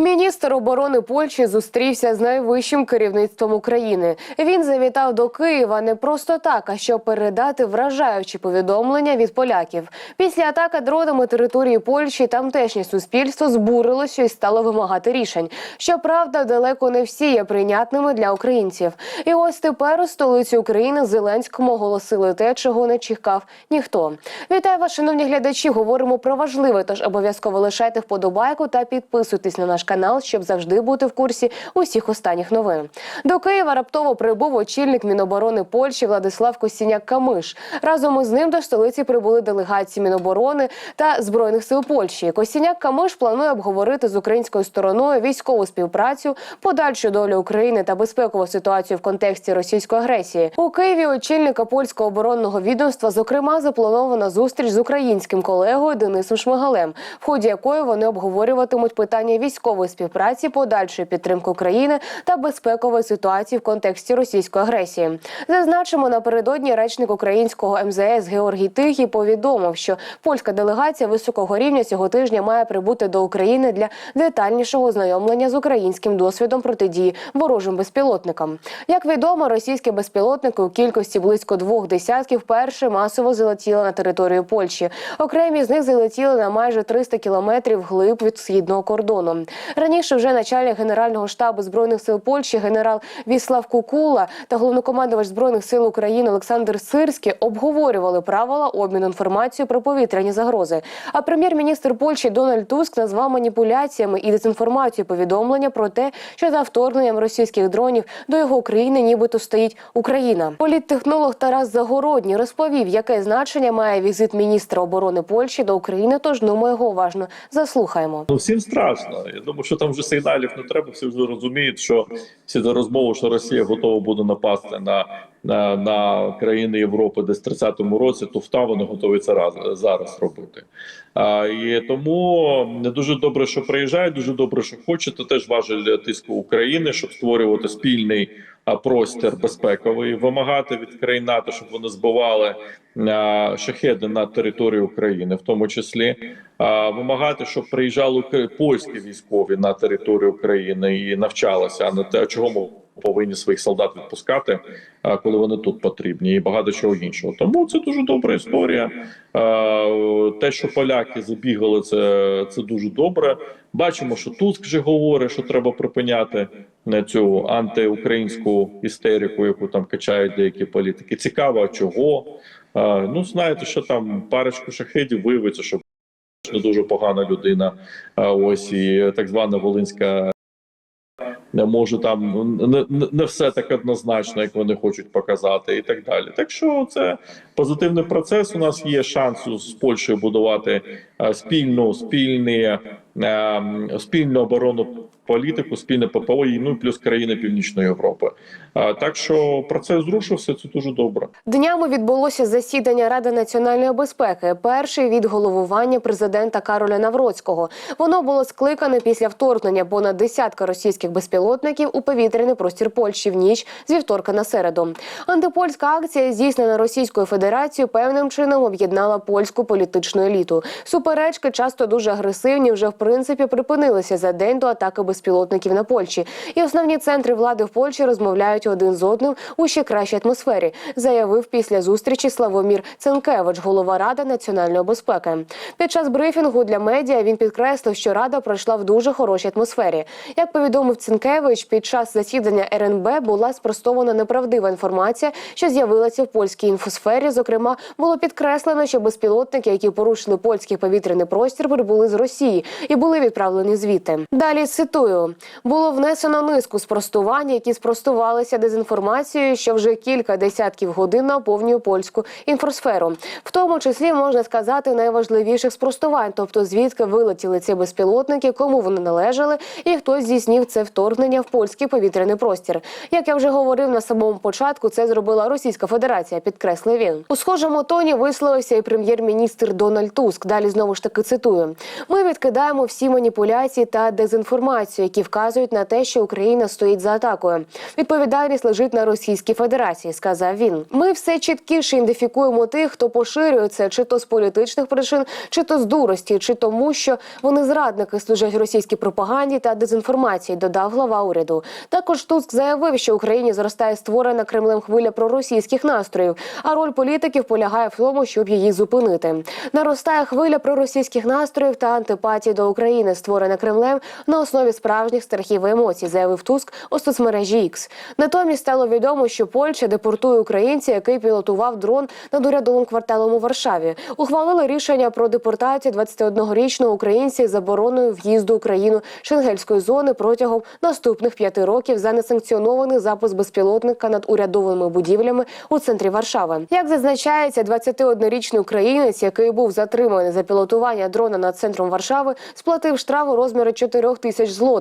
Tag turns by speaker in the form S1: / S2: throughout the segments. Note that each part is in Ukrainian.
S1: Міністр оборони Польщі зустрівся з найвищим керівництвом України. Він завітав до Києва не просто так, а щоб передати вражаючі повідомлення від поляків. Після атаки дронами території Польщі тамтешнє суспільство збурилося і стало вимагати рішень. Щоправда, далеко не всі є прийнятними для українців. І ось тепер у столиці України Зеленському оголосили те, чого не чекав ніхто. Вітаю вас, шановні глядачі. Говоримо про важливе, тож обов'язково лишайте вподобайку та підписуйтесь на наш канал, щоб завжди бути в курсі усіх останніх новин. До Києва раптово прибув очільник Міноборони Польщі Владислав Костіняк Камиш. Разом із ним до столиці прибули делегації Міноборони та збройних сил Польщі. Костіняк Камиш планує обговорити з українською стороною військову співпрацю, подальшу долю України та безпекову ситуацію в контексті російської агресії. У Києві очільника польського оборонного відомства, зокрема, запланована зустріч з українським колегою Денисом Шмигалем, в ході якої вони обговорюватимуть питання військової співпраці, подальшої підтримки України та безпекової ситуації в контексті російської агресії. Зазначимо напередодні речник українського МЗС Георгій Тихій повідомив, що польська делегація високого рівня цього тижня має прибути до України для детальнішого ознайомлення з українським досвідом протидії ворожим безпілотникам. Як відомо, російські безпілотники у кількості близько двох десятків вперше масово залетіли на територію Польщі. Окремі з них залетіли на майже 300 кілометрів вглиб від східного кордону. Раніше вже начальник генерального штабу збройних сил Польщі генерал Віслав Кукула та головнокомандувач збройних сил України Олександр Сирський обговорювали правила обміну інформацією про повітряні загрози. А прем'єр-міністр Польщі Дональд Туск назвав маніпуляціями і дезінформацією повідомлення про те, що за вторгненням російських дронів до його України нібито стоїть Україна. Політтехнолог Тарас Загородній розповів, яке значення має візит міністра оборони Польщі до України. Тож ну ми його уважно заслухаємо.
S2: Ну, всім страшно. Я думаю, що там вже сигналів не треба. Всі вже розуміють, що всі за розмови, що Росія готова буде напасти на, на, на країни Європи десь в 30-му році, то вта вони готові це раз, зараз робити. А, і тому не дуже добре, що приїжджають, дуже добре, що хочете. Теж важель тиску України, щоб створювати спільний простір безпековий, вимагати від країн НАТО, щоб вони збивали шахеди на територію України, в тому числі вимагати, щоб приїжджали польські військові на територію України і навчалися. А не те, чого ми повинні своїх солдат відпускати, а, коли вони тут потрібні, і багато чого іншого. Тому це дуже добра історія. Те, що поляки забігали, це, це дуже добре. Бачимо, що Туск вже говорить, що треба припиняти на цю антиукраїнську істерику, яку там качають деякі політики. Цікаво, чого. Ну знаєте, що там парочку шахедів виявиться, що не дуже погана людина. Ось і так звана Волинська. Може там не, не- все так однозначно, як вони хочуть показати, і так далі. Так що це позитивний процес. У нас є шанс з Польщею будувати е, спільну спільні, е, спільну оборонну політику, спільне ППО, і ну плюс країни Північної Європи. Е, Так що процес зрушився. Це дуже добре.
S1: Днями відбулося засідання Ради національної безпеки. Перший від головування президента Кароля Навроцького. Воно було скликане після вторгнення понад десятка російських безпілотників у повітряний простір Польщі в ніч з вівторка на середу. Антипольська акція, здійснена Російською Федерацією, певним чином об'єднала польську політичну еліту. Суперечки часто дуже агресивні. Вже в принципі припинилися за день до атаки безпілотників на Польщі. І основні центри влади в Польщі розмовляють один з одним у ще кращій атмосфері, заявив після зустрічі Славомір Ценкевич, голова Ради національної безпеки. Під час брифінгу для медіа він підкреслив, що рада пройшла в дуже хорошій атмосфері. Як повідомив Ценкевич, під час засідання РНБ була спростована неправдива інформація, що з'явилася в польській інфосфері. Зокрема, було підкреслено, що безпілотники, які порушили польський повітряний простір, прибули з Росії і були відправлені звідти. Далі цитую: було внесено низку спростувань, які спростувалися дезінформацією, що вже кілька десятків годин наповнює польську інфосферу. В тому числі можна сказати найважливіших спростувань, тобто звідки вилетіли ці безпілотники, кому вони належали, і хто здійснив це вторгнення в польський повітряний простір. Як я вже говорив на самому початку, це зробила Російська Федерація, підкреслив він. У схожому тоні висловився і прем'єр-міністр Дональд Туск. Далі знову ж таки цитую: ми відкидаємо всі маніпуляції та дезінформацію, які вказують на те, що Україна стоїть за атакою. Відповідальність лежить на Російській Федерації, сказав він. Ми все чіткіше ідентифікуємо тих, хто поширює це, чи то з політичних причин, чи то з дурості, чи тому, що вони зрадники служать російській пропаганді та дезінформації. Додав глава уряду. Також Туск заявив, що Україні зростає створена Кремлем хвиля проросійських настроїв, а роль політиків полягає в тому, щоб її зупинити. Наростає хвиля проросійських настроїв та антипатії до України, створена Кремлем на основі справжніх страхів і емоцій, заявив Туск у соцмережі X. Натомість стало відомо, що Польща депортує українця, який пілотував дрон над урядовим кварталом у Варшаві. Ухвалили рішення про депортацію 21-річного українця із забороною в'їзду Україну шенгельської зони протягом наступних п'яти років за несанкціонований запуск безпілотника над урядовими будівлями у центрі Варшави. Як зазначається, 21-річний українець, який був затриманий за пілотування дрона над центром Варшави, сплатив штраф у розмірі 4 тисяч злотих.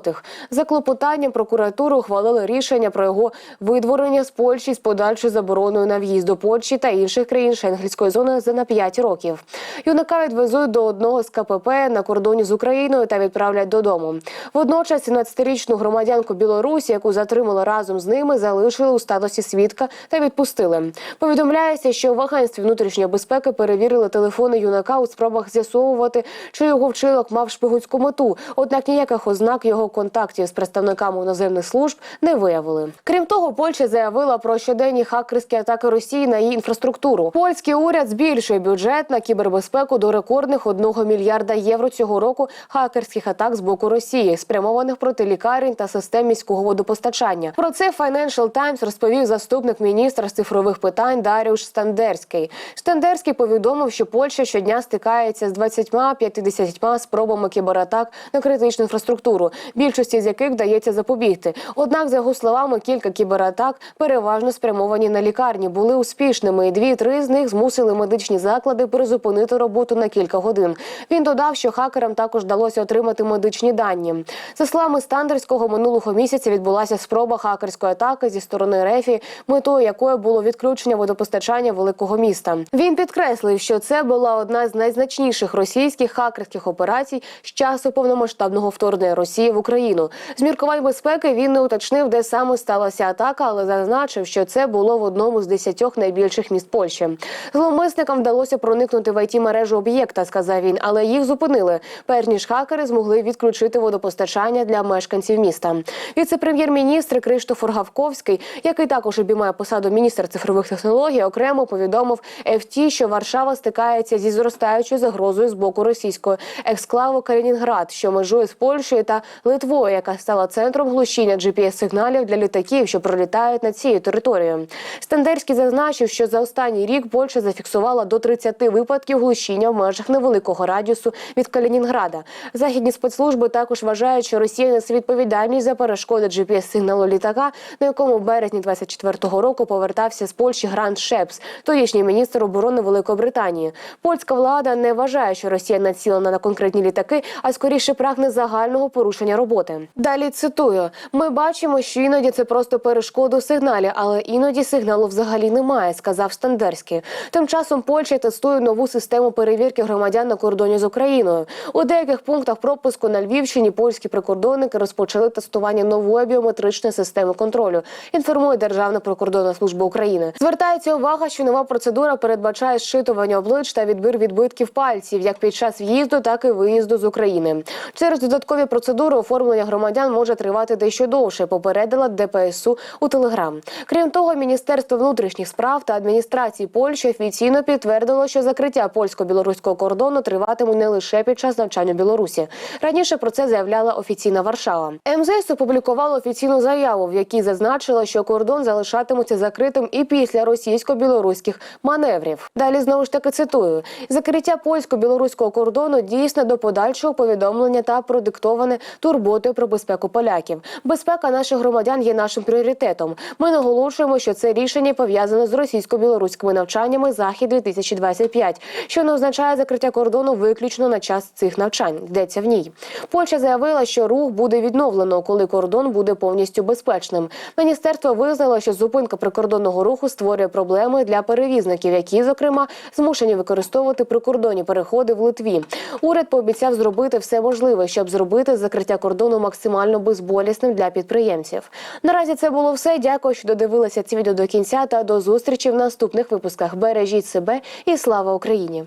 S1: За клопотанням прокуратури ухвалили рішення про його видворення з Польщі з подальшою забороною на в'їзд до Польщі та інших країн Шенгельської зони за на 5 років. Юнака відвезуть до одного з КПП на кордоні з Україною та відправлять додому. Водночас 17-річну громадянку Білорусі, яку затримали разом з ними, залишили у статусі свідка та відпустили. Повідомляється, що в агентстві внутрішньої безпеки перевірили телефони юнака у спробах з'ясовувати, чи його вчинок мав шпигунську мету. Однак ніяких ознак його контактів з представниками іноземних служб не виявили. Крім того, Польща заявила про щоденні хакерські атаки Росії на її інфраструктуру. Польський уряд збільшує бюджет на кібербезпеку до рекордних 1 мільярда євро цього року хакерських атак з боку Росії, спрямованих проти лікарень та систем міського водопостачання. Про це Financial Times розповів заступник міністра з цифрових питань Даріуш Стандерський. Стандерський повідомив, що Польща щодня стикається з 20-50 спробами кібератак на критичну інфраструктуру, більшості з яких вдається запобігти. Однак, за його словами, кілька кібератак, переважно спрямовані на лікарні, були успішними, і дві-три з них змусили медичні заклади призупинити роботу на кілька годин. Він додав, що хакерам також вдалося отримати медичні дані. За словами Стандерського, минулого місяця відбулася спроба хакерської атаки зі сторони Рефі, метою якої було відключення водопостачання великого міста. Він підкреслив, що це була одна з найзначніших російських хакерських операцій з часу повномасштабного вторгнення Росії в Україну. З міркувань безпеки він не уточнив, де саме сталася атака, але зазначив, що це було в одному з десятьох найбільших міст Польщі. Зловмисникам вдалося проникнути в it мережу об'єкта, сказав він, але їх зупинили, перш ніж хакери змогли відключити водопостачання для мешканців міста. Віце-прем'єр-міністр Криштофор Гавковський, який також обіймає посаду міністра цифрових технологій, окремо повідомив ФТ, що Варшава стикається зі зростаючою загрозою з боку російської ексклаву Калінінград, що межує з Польщею та Литвою, яка стала центром глушіння GPS-сигналів для літаків, що пролітають над цією територією. Стендерський зазначив, що за останній рік Польща зафіксувала до 30 випадків глушіння в межах невеликого радіусу від Калінінграда. Західні спецслужби також вважають, що Росія несе відповідальність за перешкоди GPS-сигналу літака, на якому в березні 24-го року повертався з Польщі Грант Шепс, тодішній міністр оборони Великої Британії. Польська влада не вважає, що Росія націлена на конкретні літаки, а скоріше прагне загального порушення роботи. Далі цитую: ми бачимо, що іноді це просто перешкода у сигналі, але іноді сигналу взагалі немає, сказав Стандерський. Тим часом Польща тестує нову систему перевірки громадян на кордоні з Україною. У деяких пунктах пропуску на Львівщині польські прикордонники розпочали тестування нової біометричної системи контролю. Інформує Державна прикордонна служба України. Звертається увага, що нова процедура передбачає зшитування облич та відбір відбитків пальців як під час в'їзду, так і виїзду з України. Через додаткові процедури оформлення громадян може тривати дещо довше. Попередила ДПСУ у Телеграм. Крім того, Міністерство внутрішніх справ та адміністрації Польщі офіційно підтвердило, що закриття польсько-білоруського кордону триватиме не лише під час навчання в Білорусі. Раніше про це заявляла офіційна Варшава. МЗС опублікувала офіційну заяву, в якій зазначила, що кордон залишатиметься закритим і після російсько-білоруських маневрів. Далі знову ж таки цитую: закриття польсько-білоруського кордону дійсно до подальшого повідомлення та продиктоване турботою про безпеку поляків. Безпека наших громадян є нашим пріоритетом. Ми наголошуємо, що це рішення пов'язане з російсько-білоруськими навчаннями захід 2025 що не означає закриття кордону виключно на час цих навчань. Йдеться в ній. Польща заявила, що рух буде відновлено, коли кордон буде повністю безпечним. Міністерство визнало, що зупинка прикордонного руху створює проблеми для перевізників, які, зокрема, змушені використовувати прикордонні переходи в Литві. Уряд пообіцяв зробити все можливе, щоб зробити закриття кордону максимально безболісним для підприємців. Наразі це було все. Дякую, що додивилися ці відео до кінця та до зустрічі в наступних випусках. Бережіть себе і слава Україні!